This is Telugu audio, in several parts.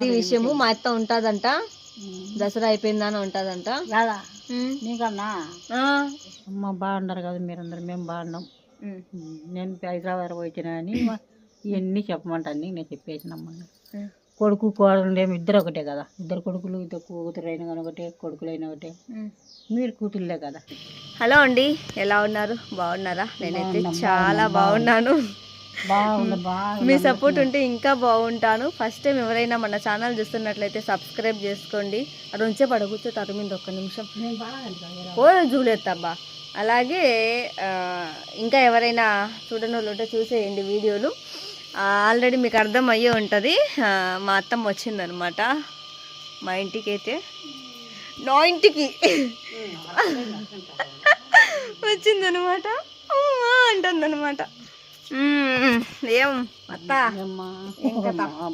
ఈ విషయము మా అత్త ఉంటదంట. దసరా అయిపోయిందని ఉంటదంట. నీకన్నా ఆ. అమ్మ బాగున్నారు కదా మీరందరూ మేము బాగున్నాం. నేను హైదరాబాద్ వచ్చిన అని ఇవన్నీ చెప్పమంటాను నేను చెప్పేసినమ్మా. కొడుకు కోడలు ఏమి ఇద్దరు ఒకటే కదా. ఇద్దరు కొడుకులు ఇద్దరు కూతురు అయినా కానీ ఒకటే కొడుకులు అయినా ఒకటే. మీరు కూతుర్లే కదా. హలో అండి ఎలా ఉన్నారు? బాగున్నారా? నేనైతే చాలా బాగున్నాను. మీ సపోర్ట్ ఉంటే ఇంకా బాగుంటాను. ఫస్ట్ టైం ఎవరైనా మన ఛానల్ చూస్తున్నట్లయితే సబ్స్క్రైబ్ చేసుకోండి. అది ఉంచే పడ కూర్చోతారు మీద ఒక్క నిమిషం. ఓ జూలేత్తబ్బా. అలాగే ఇంకా ఎవరైనా చూడని వాళ్ళు ఉంటే చూసేయండి వీడియోలు. ఆల్రెడీ మీకు అర్థం అయ్యే ఉంటుంది. మా అత్తమ్మ వచ్చిందనమాట. మా ఇంటికి అయితే. నా ఇంటికి. వచ్చిందనమాట. మ్మ్. ఏం? అత్త?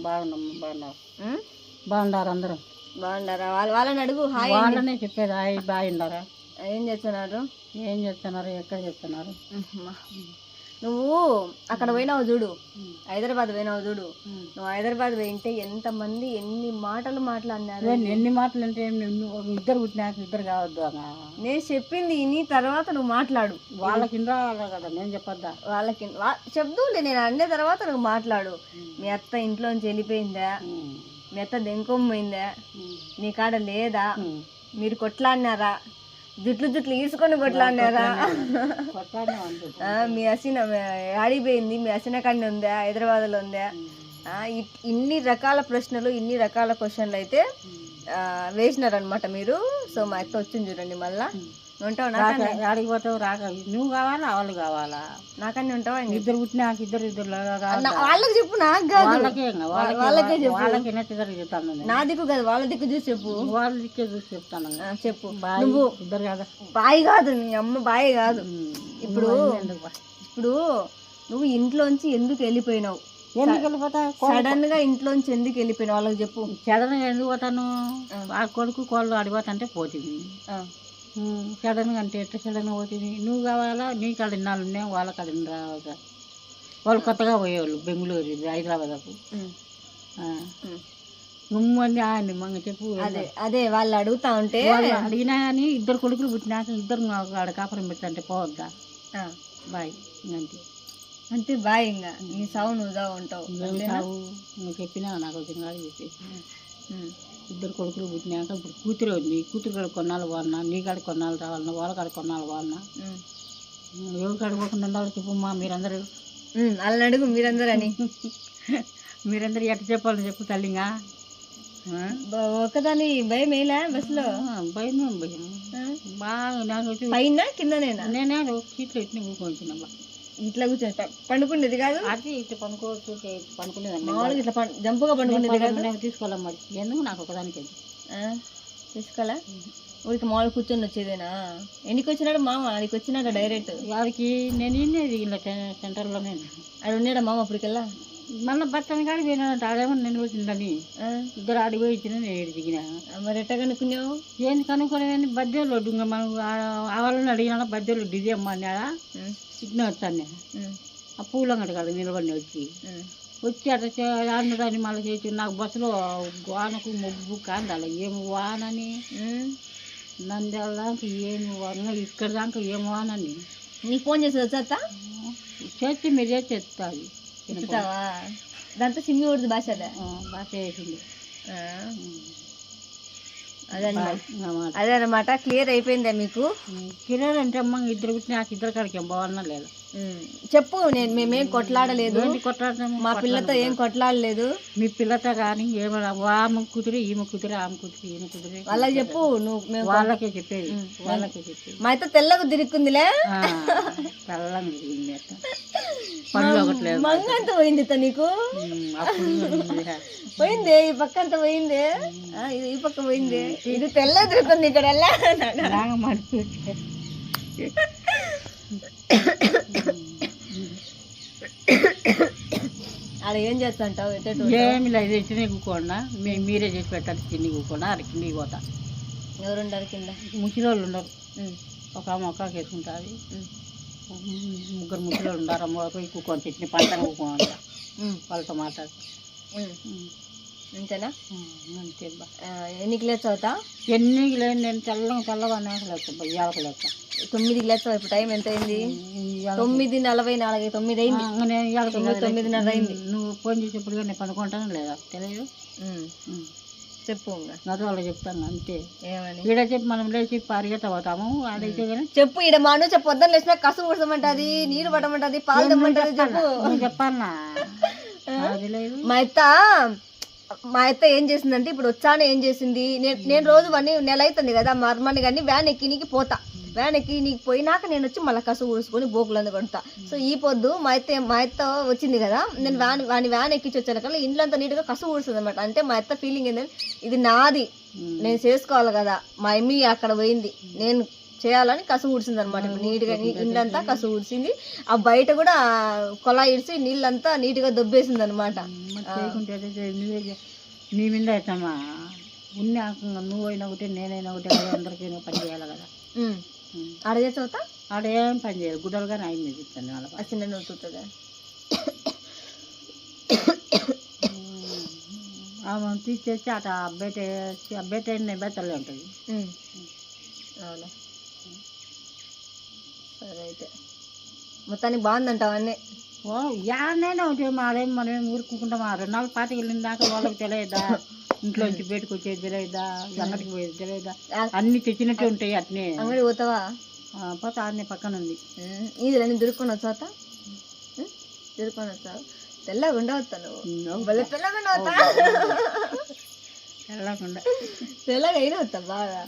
బాగున్నాం బాగున్నారు? బాగున్నారు అందరూ? బాగున్నారా వాళ్ళు వాళ్ళని అడుగు హాయ్ వాళ్ళనే చెప్పేది హాయ్ బాగున్నారా? ఏం చేస్తున్నారు? ఏం చెప్తున్నారు ఎక్కడ చెప్తున్నారు అమ్మా. నువ్వు అక్కడ పోయినావు చూడు. హైదరాబాద్ పోయినావు చూడు. నువ్వు హైదరాబాద్ పోయింటే ఎంతమంది ఎన్ని మాటలు మాట్లాడినారు? నేను ఎన్ని మాటలు అంటే ఇద్దరు పుట్టినాక ఇద్దరు కావద్దు అన్న. నేను చెప్పింది ఇని తర్వాత నువ్వు మాట్లాడు. వాళ్ళ కింద నేను చెప్పొద్దా? వాళ్ళకి చెప్దూలే నేను అన్న తర్వాత నువ్వు మాట్లాడు. మీ అత్త ఇంట్లోంచి వెళ్ళిపోయిందా? మీ అత్త దెంకొమ్మైందా నీ కాడ లేదా? మీరు కొట్లాడినారా? జుట్లు జుట్లు ఈసుకొని కొట్లాడినారా? మీ అసిన ఆడిపోయింది మీ అసిన కండి ఉందా? హైదరాబాద్లో ఉందా? ఇ- ఇన్ని రకాల ప్రశ్నలు ఇన్ని రకాల క్వశ్చన్లు అయితే వేసినారనమాట మీరు. సో మా అక్క వచ్చింది చూడండి మళ్ళీ. ఉంటావు ఆడికి పోతావు? రాక. నువ్వు కావాలా? వాళ్ళు కావాలా? నాకన్నా ఉంటావా ఇంక? ఇద్దరు పుట్టినాక ఇద్దరు ఇద్దరు నా- వాళ్ళకి చెప్పు నాకు కాదు. వాళ్ళకే చెప్పు. వాళ్ళకి చెప్తాను. నా దిక్కు కాదు వాళ్ళ దిక్కు చూసి చెప్పు. వాళ్ళ దిక్కే చూసి చెప్తాను చెప్పు. బాయ్ నువ్వు ఇద్దరు కదా. బాయి కాదు నీ అమ్మ బాయి కాదు. ఇప్పుడు? ఇప్పుడు నువ్వు ఇంట్లోంచి ఎందుకు వెళ్ళిపోయినావు? ఎందుకు వెళ్ళిపోతా? సడన్గా ఇంట్లోంచి ఎందుకు వెళ్ళిపోయినావు? వాళ్ళకి చెప్పు. సడన్గా ఎందుకు పోతాను? ఆ. కొడుకు కోళ్ళు అడిపోతుంటే పోతుంది. ఆ, సడన్గా అంటే ఎట్లా సడన్గా పోతుంది? నువ్వు కావాలా? నీ కాడ ఇన్నాళ్ళు ఉన్నాయి వాళ్ళ కాడ రావాలా వాళ్ళు కొత్తగా పోయేవాళ్ళు బెంగళూరు హైదరాబాద్కు ఉమ్, ఉమ్. నువ్వు అని ఆయన మంగ చెప్పు. అదే అదే వాళ్ళు అడుగుతా ఉంటే అడిగినా కానీ ఇద్దరు కొడుకులు పుట్టినాక ఇద్దరు ఆడ కాపురం పెడతాంటే పోవద్దా? బాయ్ అంతే బాయ్ ఇంకా నీ సావు నువ్వు సావు ఉంటావు నువ్వు చెప్పినా నాకు వచ్చిన కాదు చెప్పేసి. ఇద్దరు కొడుకులు పుట్టినాక ఇప్పుడు కూతురు ఉంది. కూతురు కాడ కొన్నాళ్ళు వాడినా నీ కాడ కొన్నాళ్ళు రావాలన్నా వాళ్ళ కాడ కొన్నాళ్ళు వాడినా. ఎవరు కడుకోకుండా ఉండాలి చెప్పమ్మా మీరందరూ. వాళ్ళని అడుగు మీరందరూ అని మీరందరూ ఎట్ట చెప్పాలని చెప్పు తల్లిగా. ఒక్కదాని భయం వేయలే బస్సులో? భయం ఆ? బాగా నాకు వచ్చి పైన కిందనేనా? నేనే ఒక సీట్లో ఎట్టిన కూర్చోవచ్చునమ్మా ఇట్లా కూర్చొని పండుకునేది కాదు. అది ఇట్లా పనుకోవచ్చు ఇట్లా పనుకునేదండి మామూలుగా ఇట్లా జంపుగా పండుకునేది కాదు. నేను తీసుకోవాలమ్మా ఎందుకు నాకు ఒకదానికి అది? ఆ, తీసుకోవాలా? ఊరికి మామూలుగా కూర్చొని వచ్చేదేనా? ఎన్నికి వచ్చినాడు మామ? ఆడికి వచ్చినాక డైరెక్ట్ వాడికి నేను ఇలా సెంటర్లోనే. ఆడు ఉన్నాడా మామ అప్పటికల్లా? మళ్ళీ బట్టని కాడికి పోయినాడు ఆడేమో నేను వచ్చిందని ఇద్దరు ఆడికి పోయి ఇచ్చిన నేను దిగిన. మరి ఎట్ట కనుక్కున్నావు? ఏంది కనుక్కోలేదని బద్దెలు ఇంకా మనం ఆవాలని అడిగినా బద్దెలు డిజే అమ్మా అన్నాడా? ఇట్నే వచ్చాను నేను ఆ పూలంగడి కాడ నిలబడి వచ్చి. వచ్చి అట్లా ఆడినదాన్ని మళ్ళీ చేసి నాకు బస్సులో వానకు మొగ్గు కాందాలి ఏం వానని. నంద్యాల దాకా ఏమి వాన? ఇక్కడ దాకా ఏం వానని? నీకు ఫోన్ చేసి వచ్చా చేస్తే మీరే చెప్తాది ఎత్తుతావా దాంతో సిమ్మి కొడుతుంది భాష అదే బాగా చేసింది ఆ, అదే అన్నమాట. ఇంకా మాట. అదే అనమాట క్లియర్ అయిపోయిందా మీకు? కిరాయి అంటే అమ్మ ఇద్దరు నాకు ఇద్దరు కాడికి ఏం బాగున్నా లేదు. చెప్పు నేను మేమేం కొట్లాడలేదు. మా పిల్లతో ఏం కొట్లాడలేదు. మీ పిల్లతో కానీ ఏమైనా ఆమె కూతురు ఈమె కూతురు ఆమె కూతురు ఈమె కూతురు వాళ్ళకి చెప్పు నువ్వు మేము వాళ్ళకే చెప్పేది వాళ్ళకే చెప్పేది. మా అయితే తెల్లగా తిరుక్కుందిలే ఆ, చల్లగా తిరిగింది అట్ట. పనులు ఒకటి లేదు. మంగ అంత పోయింది నీకు? పోయింది ఈ పక్క అంత పోయింది ఈ పక్క పోయింది? ఇది తెల్ల తిరుగుతుంది ఇక్కడ మడిచి ఆడ ఏం చేస్తుంటావు? ఏమి లేదు తిని కూకోండా మీ మీరే చేసి పెట్టాలి తిని కూకోండా అర కిందికి పోతా. ఎవరుండారు కింద? ముసలోళ్ళు ఉండరు. ఒక ఆమె ఒక్క వేసుకుంటుంది ఉమ్, ముగ్గురు ముసలోళ్ళు ఉండారు అమ్మ పోయి కూకొని తిని పంటను కూకోంట ఉమ్, వాళ్ళతో మాట్లాడు ఉమ్. అంతేనా? అంతే బా ఎన్ని కిలోస్ అవుతా? ఎన్ని లేదు నేను చల్లగా చల్లగా లేక ఇయ్యాలకు లేక తొమ్మిది కిలోస్ ఇప్పుడు టైం ఎంత అయింది తొమ్మిది నలభై నాలుగు తొమ్మిది అయింది. తొమ్మిది తొమ్మిదిన్నర అయింది. నువ్వు ఫోన్ చేసేప్పుడు నేను పడుకుంటాను లేదా? తెలియదు. చెప్పు అది వాళ్ళు చెప్తాను అంతే. ఏమని? ఈడ చెప్పి మనం లేచి పరిగెత్త పోతాము ఆడైతే కానీ చెప్పు ఈడ మాను చెప్పు పొద్దున్న లేచినా కసు కుడసమంటది నీరు పట్టమంటది పాలు తెమ్మంటది చెప్పు. చెప్పాలనా మా అత్త మా అత్త ఏం చేసిందంటే ఇప్పుడు వచ్చాను ఏం చేసింది? నేను నేను రోజు వన్నీ నెల అవుతుంది కదా మర్మని కానీ వ్యాన్ ఎక్కి నీకు పోతా. వ్యాన్ ఎక్కి నీకు పోయినాక నేను వచ్చి మళ్ళీ కసు ఊడుచుకొని బోకులందు కొడతా. సో ఈ పొద్దు మా అత్త మా అత్త వచ్చింది కదా నేను వ్యాన్ వాని వ్యాన్ ఎక్కించి వచ్చాను. కల్లా ఇంట్లో అంతా నీట్గా కసు ఊడుస్తుంది అనమాట అంటే మా అత్త ఫీలింగ్ ఏంటంటే ఇది నాది. నేను చేసుకోవాలి కదా. మా అమ్మి అక్కడ పోయింది. నేను చేయాలని కసు ఊడ్చింది అనమాట నీట్గా ఇల్లంతా కసు ఊడ్చింది ఆ బయట కూడా కొలా ఇడిచి నీళ్ళంతా నీట్గా దొబ్బేసింది అనమాట నీ మీద అవుతామా ఉన్న నువ్వైనా ఒకటి నేనైనా ఒకటి అందరికీ పని చేయాలి కదా. అడిగే చోత ఆడేం పని చేయాలి గుడ్డలుగా ఆయన మీద చెప్తాను వాళ్ళకి చిన్న నోటుతుందా ఆమె తీసేసి అట బయట బయట బెత్తలే ఉంటుంది. అవునా? సరే అయితే మొత్తానికి బాగుందంటావు అన్నీ? ఓ యాడనైనా ఒకటి మాదేం మనం ఊరుకుంటాం ఆ రెండు నాలుగు పాతికి వెళ్ళిన దాకా వాళ్ళకి తెలియదా? ఇంట్లోంచి బయటకు వచ్చేది తెలియదా? అంగడికి పోయేది తెలియదా? అన్ని తెచ్చినట్టు ఉంటాయి అట్నే. అంగడి పోతావా? పోతే ఆడనే పక్కన ఉంది ఇది నేను దురుకొని వచ్చాత దురుకొని వచ్చావు? తెల్లగా ఉండవచ్చా నువ్వు? తెల్లగా ఉండవచ్చా తెల్లగా అయినా వస్తా బాగా.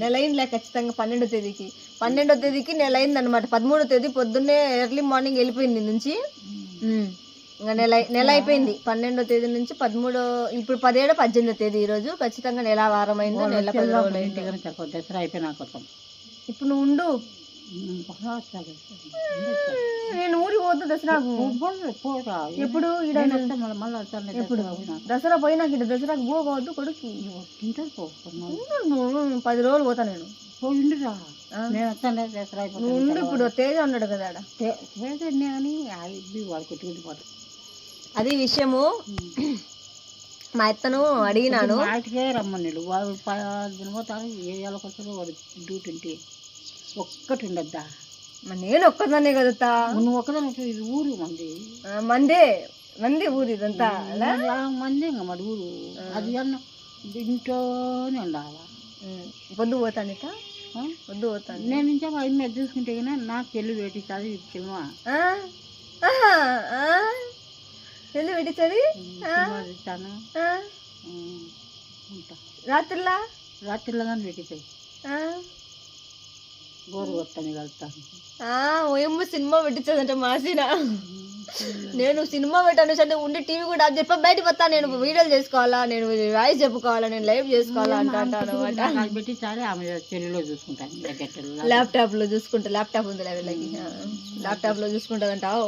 నెల అయిందిలే ఖచ్చితంగా పన్నెండో తేదీకి. పన్నెండో తేదీకి నెల అయింది అనమాట పదమూడో తేదీ పొద్దున్నే ఎర్లీ మార్నింగ్ వెళ్ళిపోయింది నుంచి. ఇంకా నెల నెల అయిపోయింది. పన్నెండో తేదీ నుంచి పదమూడో ఇప్పుడు పదిహేడు పద్దెనిమిదో తేదీ ఈ రోజు. ఖచ్చితంగా నెల వారం అయిందో నెల దసరా అయిపోయినా కొత్తం ఇప్పుడు నువ్వు ఉండు. నేను ఊరికి పోతు దసరాకు పోరా ఎప్పుడు ఎప్పుడు? దసరా పోయినాక ఇటు దసరాకు పోవద్దు కొడుకు. పది రోజులు పోతా నేను. పోయిండురా? నేను వస్తాను దసరా ఉండు ఇప్పుడు తేజ ఉన్నాడు కదా అది విషయము. మా అత్తను అడిగినాను. వాటికే రమ్మన్నాడు. వాడు పది పోతారు ఏ ఏళ్ళకి వస్తారో వాడు డ్యూటీ ఉంటే. ఒక్కటి ఉండద్దా మరి నేను ఒక్కదాన్నే కదతా నువ్వు ఒక్కదాని ఇది ఊరు మంది. ఆ, మందే. మంది ఊరు ఇదంతా అలా? ఆ మంది ఇంకా మరి ఊరు. అది అన్న ఇంట్లోనే ఉండాలా? ఉమ్. పొద్దు పోతాను ఇక? ఆ? పొద్దు పోతాను నేను ఇంకా మా మీద చూసుకుంటే కానీ నాకు చెల్లి పెట్టి చదివి సినిమా ఆ? ఆహా, ఆ? వెళ్ళి పెట్టించది సినిమా ఇస్తాను? ఉంటా. రాత్రిలా? రాత్రిలో కానీ పెట్టించాయి ఆ? ఓయమ్మ సినిమా పెట్టించదంట మాసిన. నేను సినిమా పెట్టాను అంటే ఉండి టీవీ కూడా చెప్పి బయటకు వస్తా నేను వీడియోలు చేసుకోవాలా నేను వాయిస్ చెప్పుకోవాలా నేను లైవ్ చేసుకోవాలా అంటాను ల్యాప్టాప్లో చూసుకుంటా ల్యాప్టాప్ ఉంది వీళ్ళకి. ల్యాప్టాప్లో చూసుకుంటదంటావు.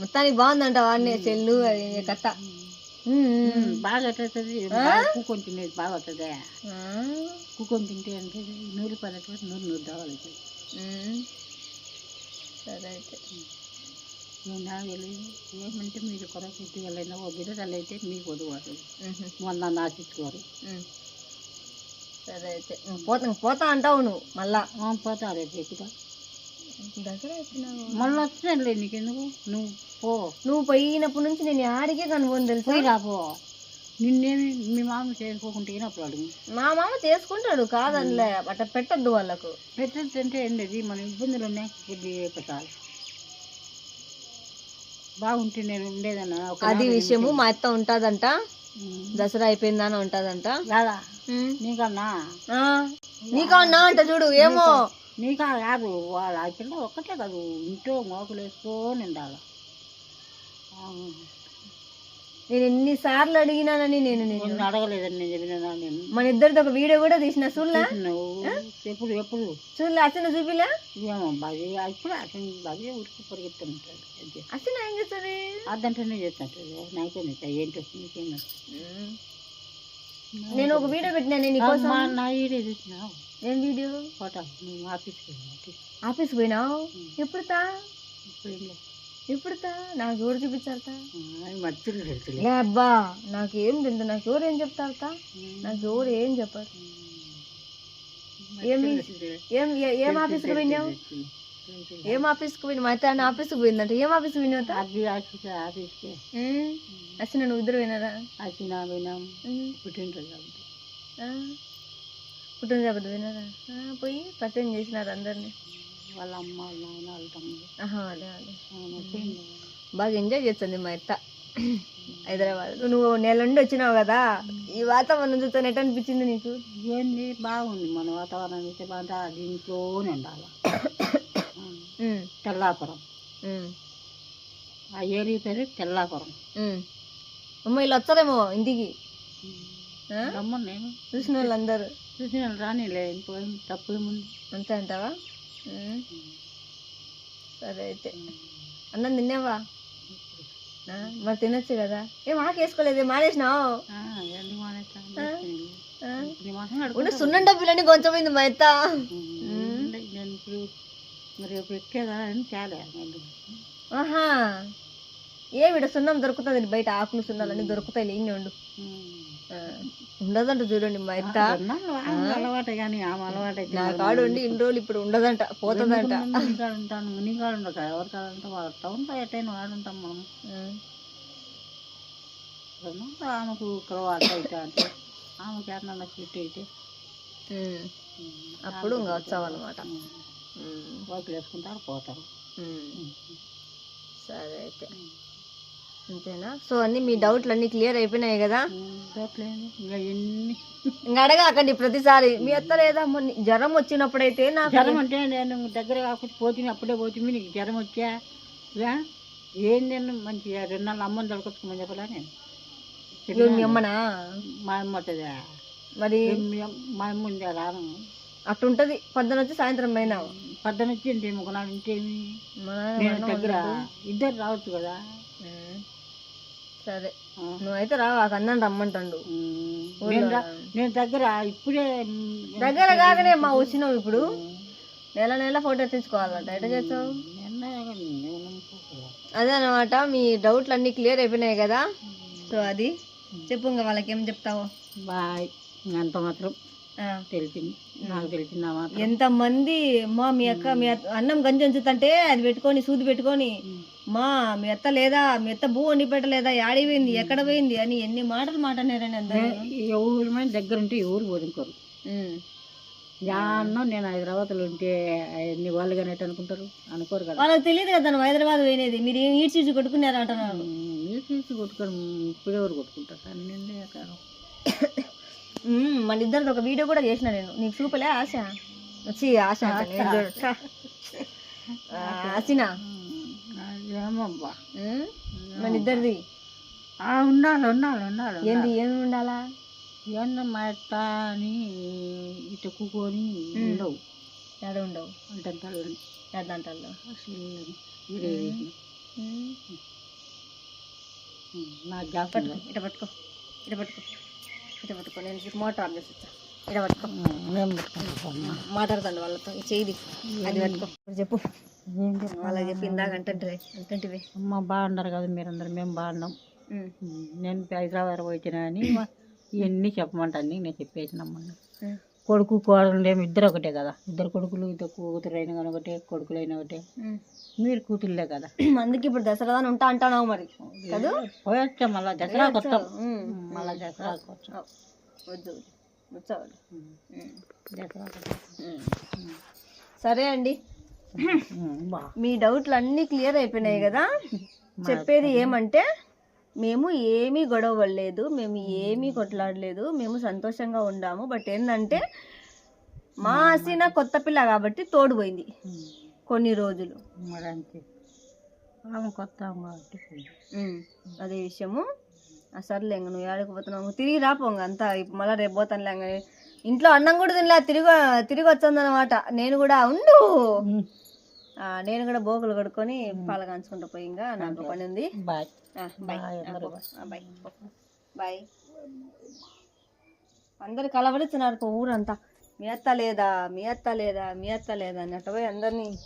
మొత్తానికి బాగుందంట వాడిని చెల్లు అది కట్ట. బాగా అవుతుంది కూకొని తినేది బాగా అవుతుంది ఆ, కూకొని తింటే అంటే నూరు పల్లెటూరు నూరు నూరు దావాలి ఉమ్. సరే అయితే. నేను నాకు తెలియదు ఏమంటే మీరు కొరకు ఇంటికి వెళ్ళినా ఓ బిడ్డలు అయితే మీకు వదువారు మొన్న నాచిచ్చుకోరు ఉమ్. సరే అయితే. పోతా పోతా అంటావు నువ్వు మళ్ళా. పోతా రేపు ఎక్కుతా మళ్ళీ వస్తున్నానులే నీకెందుకు? నువ్వు పో. నువ్వు పోయినప్పటి నుంచి నేను ఆడికే కనుగొని తెలుసా? పోయి రా పో. నిన్నేమి మీ మామ చేసుకోకుంటే అప్పుడు అడుగు. మా మామ చేసుకుంటాడు కాదనిలే. అట్లా పెట్టద్దు వాళ్ళకు. పెట్టంటే ఏంటి మన ఇబ్బందులు ఉన్నాయి కొద్ది పెట్టాలి. బాగుంటే నేను ఉండేదన్నా. ఒక అది విషయము మా అత్త ఉంటదంట. దసరా అయిపోయిందని ఉంటదంట. రాదా? ఉమ్. నీకన్నా? నీకన్నా అంట చూడు ఏమో? నీకా కాదు వాళ్ళ ఆ ఒక్కటే కాదు ఇంట్లో మోకులు వేసుకొని ఉండాలి. ఆ, నేను ఎన్నిసార్లు అడిగినానని నేను అడగలేదని నేను చెప్పినా నేను మన ఇద్దరితో ఒక వీడియో కూడా తీసిన చూడలే? నువ్వు ఎప్పుడు ఎప్పుడు? చూడలే? అసలు చూపిలే? ఏమో బాగా ఇప్పుడు అసలు బాగా ఉరికి పరిగెత్తుంటాడు అసలు ఏం చేస్తుంది అదంటేనే చేస్తుంటాడు నాకేం ఏంటో? నీకేం. నేను ఒక వీడియో పెట్టినా నేను నీకోసం? నా ఈడే చూసినావు ఏం వీడియో? ఫోటో. నువ్వు ఆఫీస్కి వెళ్ళి ఆఫీస్ పోయినావు ఎప్పుడు తా ఇప్పుడు ఏం లేదు. ఇప్పుడు తా నాకు ఎవరు చూపించారు తా మర్చిలు తెలుసులే లే అబ్బా నాకు ఏం తెలుసు నాకు ఎవరు ఏం చెప్తారు తా నాకు ఎవరు ఏం చెప్పారు. ఏం ఏ- ఏం ఆఫీస్కి పోయినావు? ఏం ఆఫీస్కి పోయినా మా అత్త ఆఫీస్కి పోయిందంట. ఏం ఆఫీస్కి పోయినావు తా? అది ఆఫీస్ ఆఫీస్కి. అసలు నువ్వు ఇద్దరు పోయినారా? వినాం ఉమ్. పుట్టినరోజు కాబట్టి. ఆ. పుట్టిన చేపట్టు పోయినారా? పోయి పరిచయం చేసినారు అందరినీ. వాళ్ళ అమ్మ వాళ్ళ నాయన వాళ్ళ తమ్ముడు. అదే అదే. బాగా ఎంజాయ్ చేస్తుంది మా అత్త. హైదరాబాద్. నువ్వు నెల నుండి వచ్చినావు కదా? ఈ వాతావరణం చూస్తే ఎట్ అనిపించింది నీకు? ఏంది? బాగుంది మన వాతావరణం అయితే బాగా దీంట్లోనే ఉండాలి. తెల్లాపురం. ఆ ఏరియా పేరు తెల్లాపురం. అమ్మ వీళ్ళు వస్తారేమో ఇంటికి? నేను. చూసిన వాళ్ళందరూ. చూసిన రానిలే పోయి తప్పు ఏముంది? అంతే అంటావా. సరే అయితే. అన్నం తిన్నావా? మరి తినొచ్చు కదా. ఏం ఆకు వేసుకోలేదు మానేసినావు. సున్నం డబ్బులని కొంచెమైంది మా అత్త. రేపు ఎక్కేదా అని తేలే. ఆహా. ఏ విడ సున్నం దొరుకుతుంది బయట ఆకులు సున్నాలన్నీ దొరుకుతాయి లేని ఉండు. ఉండదంట చూడండి మా ఆమె అలవాటే కానీ ఆమె అలవాటు నా కాడు ఉండి ఇన్ని రోజులు ఇప్పుడు ఉండదంట పోతుందంట. ఉంటాను మునిగాడు ఉండదు ఎవరి కాడ ఉంటే వాడుతూ ఉంటా ఎట్టైనా వాడుంటాం మనం ఆమెకు కలవాటు అయితే అంటే ఆమెకి ఏమన్నా చెట్టు అయితే. అప్పుడు ఇంకా వచ్చావన్నమాట వాకిలు వేసుకుంటారు పోతారు. సరే అయితే. అంతేనా సో అన్ని మీ డౌట్లు అన్ని క్లియర్ అయిపోయినాయి కదా? ఇంకా అడగాకండి ప్రతిసారి. మీ అత్త లేదా మొన్న జ్వరం వచ్చినప్పుడైతే నాకు జ్వరం అంటే నేను దగ్గర కాకపోతే పోతుంది అప్పుడే పోతుంది నీకు జ్వరం వచ్చా? ఏం నేను మంచిగా రెండు నెలలు అమ్మని దొరకొచ్చుకోమని చెప్పలే నేను. మీ అమ్మనా? మా అమ్మ మరి మీ అమ్మ- రాను. అట్టుంటది. పొద్దున వచ్చి సాయంత్రం పోయినావు పద్దన వచ్చి ఇంటి ఒకనాడు ఇంటేమి మా నాన్న నేను మా దగ్గర ఇద్దరు రావచ్చు కదా? సరే. నువ్వైతే రావు ఆ కన్నాను రమ్మంటాడు. నేను రా- రా. నేను దగ్గర ఇప్పుడే దగ్గర కాకనే మా వచ్చినావు ఇప్పుడు. నెల నెల ఫోటో తెచ్చుకోవాలంట. ఎట్లా చేస్తావు. అదే అనమాట మీ డౌట్లు అన్ని క్లియర్ అయిపోయినాయి కదా. సో అది. చెప్పు ఇంకా వాళ్ళకి ఏం చెప్తావు. బాయ్. అంత మాత్రం. తెలిసింది. నాకు ఎంతమంది మా మీ అక్క మీ అన్నం గంజి ఉంచుతంటే అది పెట్టుకొని సూది పెట్టుకొని మా మీ అత్త లేదా మీ అత్త భూ వండి పెట్టలేదా యాడి పోయింది ఎక్కడ పోయింది అని ఎన్ని మాటలు అందరూ? ఎవరి మీద దగ్గర ఉంటే ఎవరు ఉమ్, యాన్నో నేను హైదరాబాద్లో ఉంటే ఎన్ని వాళ్ళు కానీ అనుకుంటారు? అనుకోరు కదా. వాళ్ళకి తెలియదు కదా నువ్వు హైదరాబాద్ పోయినది. మీరు ఏం ఈడ్చి కొట్టుకున్నారు అంటున్నారు మీరు తీసి కొట్టుకోరు. ఇప్పుడు ఎవరు కొట్టుకుంటారు. అన్ని మన ఇద్దరిది ఒక వీడియో కూడా చేసిన నేను. నీకు చూపలే ఆశ? వచ్చి ఆశ ఆశనా? ఏమబ్బా? మన ఇద్దరిది? ఆ, ఉండాలి ఉండాలి ఉండాలి ఏంది ఏమి ఉండాలా? అత్త అని ఇటు కూకొని ఉండవు. ఎడ ఉండవు? అంటే ఎద్దంటాల్లో అసలు మీరే చేసిన. ఉమ్, నా పట్టుకో ఇట పట్టుకో ఇట పట్టుకో. ఇట పట్టుకో నేను మోటార్ ఆఫ్ చేసి వచ్చా ఇట పట్టుకో మాట్లాడుతాండి వాళ్ళతో ఈ చేయిది అది పట్టుకో. చెప్పు? వాళ్ళకి చెప్పి ఇందాక అంటే అంటుంటివి. అమ్మ బాగున్నారు కదా మీరందరూ మేము బాగున్నాం నేను హైదరాబాద్ పోయినా అని ఇవన్నీ చెప్పమంటాను నేను చెప్పేసినమ్మా ఉమ్, కొడుకు కోడలు ఏమి ఇద్దరు ఒకటే కదా. ఇద్దరు కొడుకులు ఇద్దరు కూతురు అయినా కానీ ఒకటే కొడుకులు అయినా ఒకటే. మీరు కూతుర్లే కదా. అందుకే ఇప్పుడు దసరా ఉంటా అంటానావు మరి. కదా? పోయొచ్చా మళ్ళా దసరా కొత్తాం మళ్ళా దసరా కొత్తాం వద్దు దసరా సరే అండి. మీ డౌట్లు అన్నీ క్లియర్ అయిపోయినాయి కదా. చెప్పేది ఏమంటే మేము ఏమీ గొడవ పడలేదు మేము. ఏమీ కొట్లాడలేదు మేము సంతోషంగా ఉండాము. బట్ ఏంటంటే మా హసీన కొత్త పిల్ల కాబట్టి తోడుపోయింది. కొన్ని రోజులు. ఆమె కొత్త అదే విషయము. ఆ సర్లే ఇంక నువ్వు ఏడకు పోతున్నావు. తిరిగి రాపోంగ అంతా. ఇప్పుడు మళ్ళీ రేపు పోతానులే. ఇంట్లో అన్నం కూడా తినలే. తిరిగి తిరిగి వచ్చిందనమాట నేను కూడా ఉండు. నేను కూడా బోకులు కడుక్కొని పాలు కాంచుకుంటూ పోయి ఇంకా నాకు పని ఉంది బాయ్. బాయ్. బాయ్ అందరూ బాయ్. కలవరిస్తున్నారు ఊరంతా. మీ అత్త లేదా? మీ అత్త లేదా? మీ అత్త లేదా? అన్నట్టు పోయి అందరినీ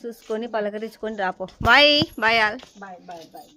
చూసుకొని పలకరించుకొని రాపో. Bye. Bye all. Bye bye bye.